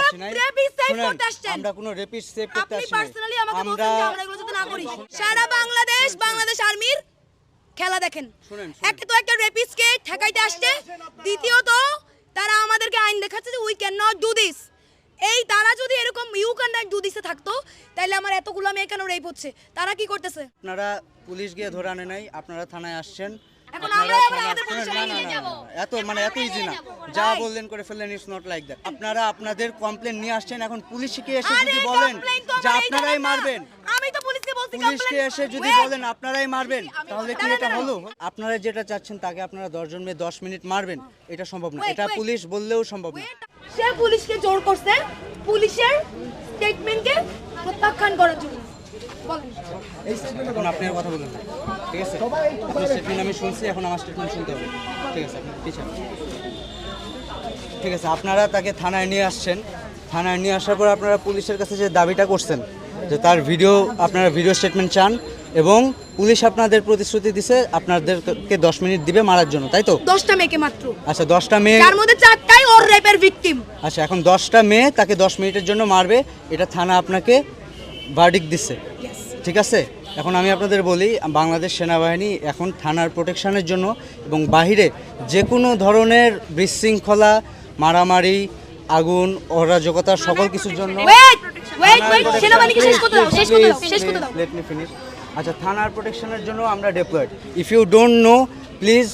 আসি নাই। আমরা কোনো সেভ করতে আসি পার্সোনালি আমাকে বলছেন যে আমরা এগুলো না করি। সারা বাংলাদেশ বাংলাদেশ আর্মির খেলা দেখেন। একটা তো একটা রেপিস্টকে ঠেকাইতে আসছে। দ্বিতীয়ত তারা আমাদেরকে আইন দেখাচ্ছে যে we can not do this এই তারা যদি এরকম ইউ ক্যান নট ডু দিসে থাকতো তাহলে আমার এতগুলো মেয়ে কেন রেপ হচ্ছে? তারা কি করতেছে? আপনারা পুলিশ গিয়ে ধরে আনে নাই আপনারা থানায় আসছেন। এখন আমাদের নিয়ে যাব। এত মানে এত ইজি না। যা বললেন করে ফেললেন ইটস নট লাইক দ্যাট আপনারা আপনাদের কমপ্লেন নিয়ে আসছেন এখন পুলিশকে এসে যদি বলেন যে আপনারাই মারবেন। আমি তো পুলিশকে বলছি পুলিশকে এসে যদি বলেন আপনারাই মারবেন তাহলে কি এটা হলো? আপনারা যেটা চাচ্ছেন তাকে আপনারা দশজন মেয়ে দশ মিনিট মারবেন এটা সম্ভব না। এটা পুলিশ বললেও সম্ভব না। সে পুলিশকে জোর করছে পুলিশের স্টেটমেন্টকে প্রত্যাখ্যান করার জন্য। এখন আপনি আর কথা বলুন না। ঠিক আছে? আপনার স্টেটমেন্ট আমি শুনছি এখন আমার স্টেটমেন্ট শুনতে হবে। ঠিক আছে আপনি পিছান ঠিক আছে আপনারা তাকে থানায় নিয়ে আসছেন। থানায় নিয়ে আসার পর আপনারা পুলিশের কাছে যে দাবিটা করছেন যে তার ভিডিও আপনারা ভিডিও স্টেটমেন্ট চান এবং পুলিশ আপনাদের প্রতিশ্রুতি দিছে আপনাদেরকে দশ মিনিট দিবে মারার জন্য তাই তো? দশটা মেয়েকে মাত্র। আচ্ছা দশটা মেয়ে তার মধ্যে চারটাই ওর রেপের ভিকটিম আচ্ছা এখন দশটা মেয়ে তাকে দশ মিনিটের জন্য মারবে। এটা থানা আপনাকে ভার্ডিক দিচ্ছে ঠিক আছে? এখন আমি আপনাদের বলি বাংলাদেশ সেনাবাহিনী এখন থানার প্রোটেকশনের জন্য এবং বাহিরে যে কোনো ধরনের বিশৃঙ্খলা মারামারি আগুন অরাজকতা সকল কিছুর জন্য আচ্ছা থানার প্রোটেকশনের জন্য আমরা deployed if you don't know please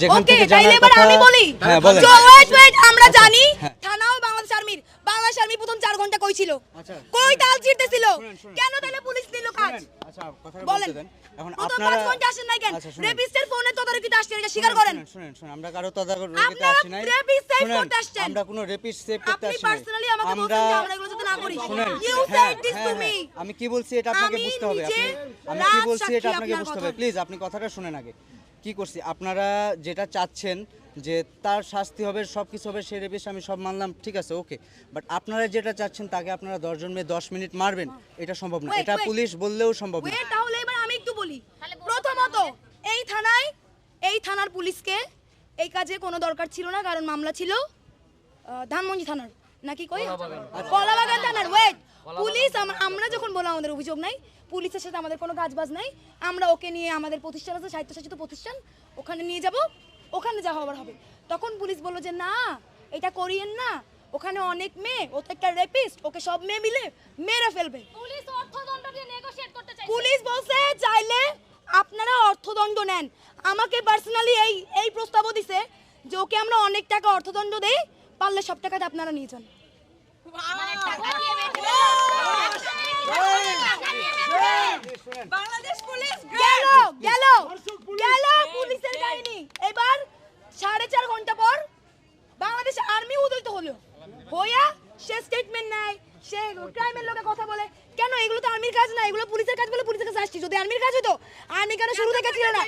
যেখান থেকে জানার কথা আমি বলি। হ্যাঁ বলেন। ওয়েট ওয়েট আমরা জানি হ্যাঁ। থানাও বাংলাদেশ আর্মির। বাংলাদেশ আর্মি প্রথম চার ঘণ্টা কই ছিল? আচ্ছা। কই তাল। কেন তাহলে পুলিশ নিল কাজ? আচ্ছা কথাটা বলতে দেন। এখন আপনারা পাঁচ ঘণ্টা আসেন নাই কেন? আচ্ছা, রেপিস্টের ফোনে তদারকিতে আসছেন এটা স্বীকার করেন। শুনেন, শুনেন শুনেন আমরা কারও তদারকিতে আসি নাই। rapist save করতে আসছেন। আমরা কোনো রেপিস্ট সেভ করতে আসি নাই। পার্সোনালি আমাকে বলছেন যে আমরা এগুলো যাতে না করি। You said this to me আমি কি বলছি এটা আপনাকে বুঝতে হবে। আমি কি বলছি এটা আপনাকে বুঝতে হবে। প্লিজ আপনি কথাটা শুনেন আগে। কি করছি? আপনারা যেটা চাচ্ছেন যে তার শাস্তি হবে সব কিছু হবে সে রেপিস্ট আমি সব মানলাম ঠিক আছে ওকে। বাট আপনারা যেটা চাচ্ছেন তাকে আপনারা দশজন মেয়ে দশ মিনিট মারবেন এটা সম্ভব না। এটা পুলিশ বললেও সম্ভব না। তাহলে এবার আমি একটু বলি। প্রথমত এই থানায় এই থানার পুলিশকে এই কাজে কোনো দরকার ছিল না কারণ মামলা ছিল ধানমন্ডি থানার। নাকি কই? কলাবাগান থানার ওয়েট পুলিশ আমরা যখন বললাম আমাদের অভিযোগ নাই পুলিশের সাথে আমাদের কোনো কাজবাজ নাই আমরা ওকে নিয়ে আমাদের প্রতিষ্ঠান আছে স্বায়ত্তশাসিত প্রতিষ্ঠান ওখানে নিয়ে যাব ওখানে যা হবার হবে। তখন পুলিশ বলল যে না এটা করিয়েন না ওখানে অনেক মেয়ে ও তো একটা রেপিস্ট ওকে সব মেয়ে মিলে মেরে ফেলবে। পুলিশ অর্থদণ্ড দিয়ে নেগোশিয়েট করতে চাইছে। পুলিশ বলছে চাইলে আপনারা অর্থদণ্ড নেন। আমাকে পার্সোনালি এই এই প্রস্তাবও দিছে যে ওকে আমরা অনেক টাকা অর্থদণ্ড দেই পারলে সব টাকাটা আপনারা নিয়ে যান। পুলিশের কাহিনী। এবার সাড়ে চার ঘণ্টা পর বাংলাদেশ আর্মি হলো। হইয়া সে স্টেটমেন্ট নেয় সে ক্রাইমের লোকে কথা বলে। কেন এগুলো তো আর্মির কাজ না? এগুলো পুলিশের কাজ বলে পুলিশের কাছে আসছি। যদি আর্মির কাজ হতো আর্মি কেন শুরু থেকে ছিল না?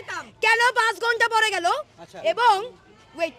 কেন পাঁচ ঘণ্টা পরে গেল? আচ্ছা। এবং wait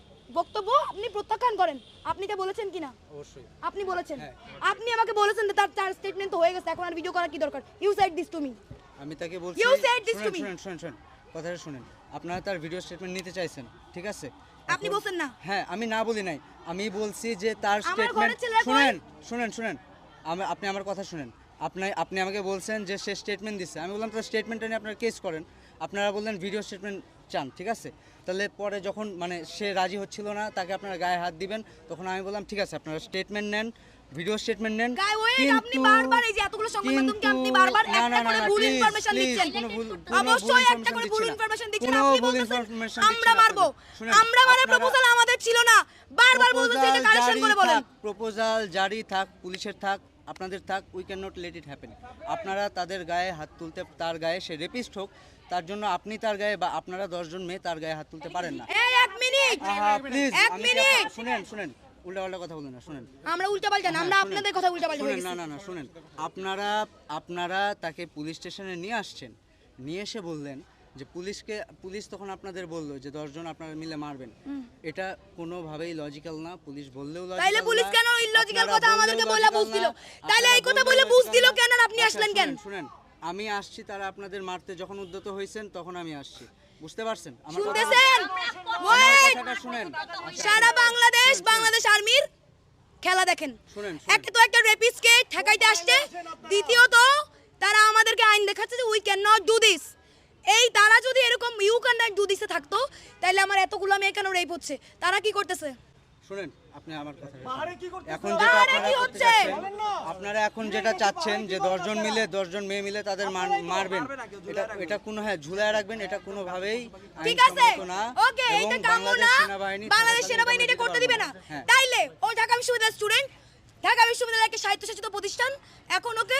বক্তব্য আপনি প্রত্যাখ্যান করেন। আপনি এটা বলেছেন কিনা? অবশ্যই। আপনি বলেছেন। হ্যাঁ। আপনি আমাকে বলেছেন যে তার তার স্টেটমেন্ট তো হয়ে গেছে এখন আর ভিডিও করার কি দরকার? You said this to me আমি তাকে বলছি said this to শুনেন, me. শুনেন শুনেন শুনেন। কথাটা শুনেন। আপনারা তার ভিডিও স্টেটমেন্ট নিতে চাইছেন ঠিক আছে? আপনি বলছেন না। হ্যাঁ আমি না বলি নাই। আমি বলছি যে তার স্টেটমেন্ট? শুনেন শুনেন শুনেন। আপনি আমার কথা শুনেন। আপনি আপনি আমাকে বলছেন যে সে স্টেটমেন্ট দিচ্ছে আমি বললাম তার স্টেটমেন্টটা নিয়ে আপনারা কেস করেন। আপনারা বললেন ভিডিও স্টেটমেন্ট চান। ঠিক আছে? তাহলে পরে যখন মানে সে রাজি হচ্ছিল না তাকে আপনারা গায়ে হাত দিবেন তখন আমি বললাম ঠিক আছে আপনারা স্টেটমেন্ট নেন ভিডিও স্টেটমেন্ট নেন। আপনি বারবার এই যে এতগুলো সংবাদ মাধ্যমকে আপনি বারবার একটা করে ভুল ইনফরমেশন দিচ্ছেন। ভুল- কোনো ভুল অবশ্যই একটা information করে ভুল ইনফরমেশন দিচ্ছেন। আপনি আমরা মারবো। আমরা মানে প্রপোজাল আমাদের ছিল না। বারবার বলতেছে এটা কারেকশন করে বলেন। প্রপোজাল জারি থাক পুলিশের থাক আপনাদের থাক we can not let it happen আপনারা তাদের গায়ে হাত তুলতে তার গায়ে সে রেপিস্ট হোক তার জন্য আপনি তার গায়ে বা আপনারা দশজন মেয়ে তার গায়ে হাত তুলতে পারেন না। মিনিট! প্লিজ শুনেন শুনেন উল্টাপাল্টা কথা বলেন না শুনেন। আমরা না আমরা হ্যাঁ, আপনাদের কথা না না না শুনেন। আপনারা আপনারা তাকে পুলিশ স্টেশনে নিয়ে আসছেন নিয়ে এসে বললেন যে পুলিশকে পুলিশ তখন আপনাদের বলল যে দশজন আপনারা মিলে মারবেন। এটা কোনোভাবেই লজিক্যাল না পুলিশ বললেও তাইলে পুলিশ কেন ইলজিক্যাল কথা আমাদেরকে বলে বুঝ দিল তাইলে এই কথা বলে বুঝ দিল কেন আপনি আচ্ছা, আসলেন কেন? শুনেন, আমি আসছি তারা আপনাদের মারতে যখন উদ্যত হয়েছেন তখন আমি আসছি। বুঝতে পারছেন? আমার শুনতেছেন? কথাটা শুনেন। সারা বাংলাদেশ বাংলাদেশ আর্মির খেলা দেখেন। শুনেন, একটা তো একটা রেপিস্টকে ঠেকাইতে আসছে। দ্বিতীয়ত তারা আমাদেরকে আইন দেখাচ্ছে যে we can not do this এই তারা যদি এরকম ইউ ক্যান নট ডু থাকতো তাহলে আমার এতগুলো মেয়ে কেন রেপ হচ্ছে? তারা কি করতেছে? শুনেন আপনি আমার কথা পাহাড়ে কি করতেছে? এখন যেটা আপনারা কি হচ্ছে? আপনারা এখন যেটা চাচ্ছেন যে দশজন মিলে দশজন মেয়ে মিলে তাদের মারবেন। এটা এটা কোনো হ্যাঁ ঝুলায় রাখবেন এটা কোনোভাবেই ঠিক আছে। ওকে এইটা কাম্য বাংলাদেশ না বাংলাদেশ সেনাবাহিনী এটা করতে দিবে না। হ্যাঁ। তাইলে ও ঢাকা বিশ্ববিদ্যালয়ের স্টুডেন্ট ঢাকা বিশ্ববিদ্যালয় একটা স্বায়ত্তশাসিত প্রতিষ্ঠান এখন ওকে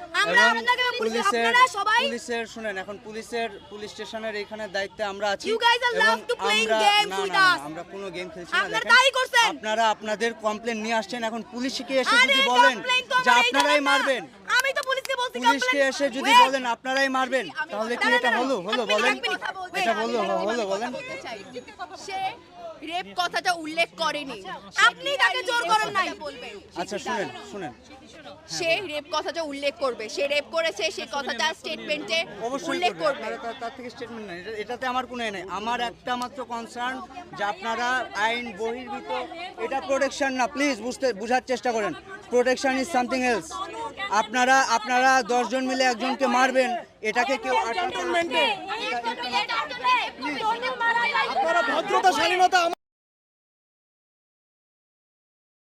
পুলিশের আপনারা পুলিশের শুনেন এখন পুলিশের পুলিশ স্টেশনের এখানে দায়িত্বে আমরা আছি আমরা- কোনো গেম খেলছি না। আপনারা আপনাদের কমপ্লেন নিয়ে আসছেন এখন পুলিশকে এসে যদি বলেন যে আপনারাই মারবেন পুলিশকে এসে যদি বলেন আপনারাই মারবেন তাহলে কি এটা হলো? হলো বলেন। এটা বলল হলো বলেন। সে রেপ কথাটা উল্লেখ করেনি। আপনি তাকে জোর করেন নাই। বলবেন? আচ্ছা শুনেন শুনেন। সে রেপ কথাটা উল্লেখ করবে। সে রেপ করেছে সে কথাটা স্টেটমেন্টে উল্লেখ করবে। তার- তার থেকে স্টেটমেন্ট এটা- এটাতে আমার কোনো এ নেই। আমার একটা মাত্র কনসার্ন যে আপনারা আইন বহির্ভূত। এটা প্রোটেকশন না প্লিজ বুঝতে বোঝার চেষ্টা করেন। প্রোটেকশন ইজ সামথিং এলস আপনারা আপনারা দশজন মিলে একজনকে মারবেন এটাকে কেউ আটক ভদ্রতা স্বাধীনতা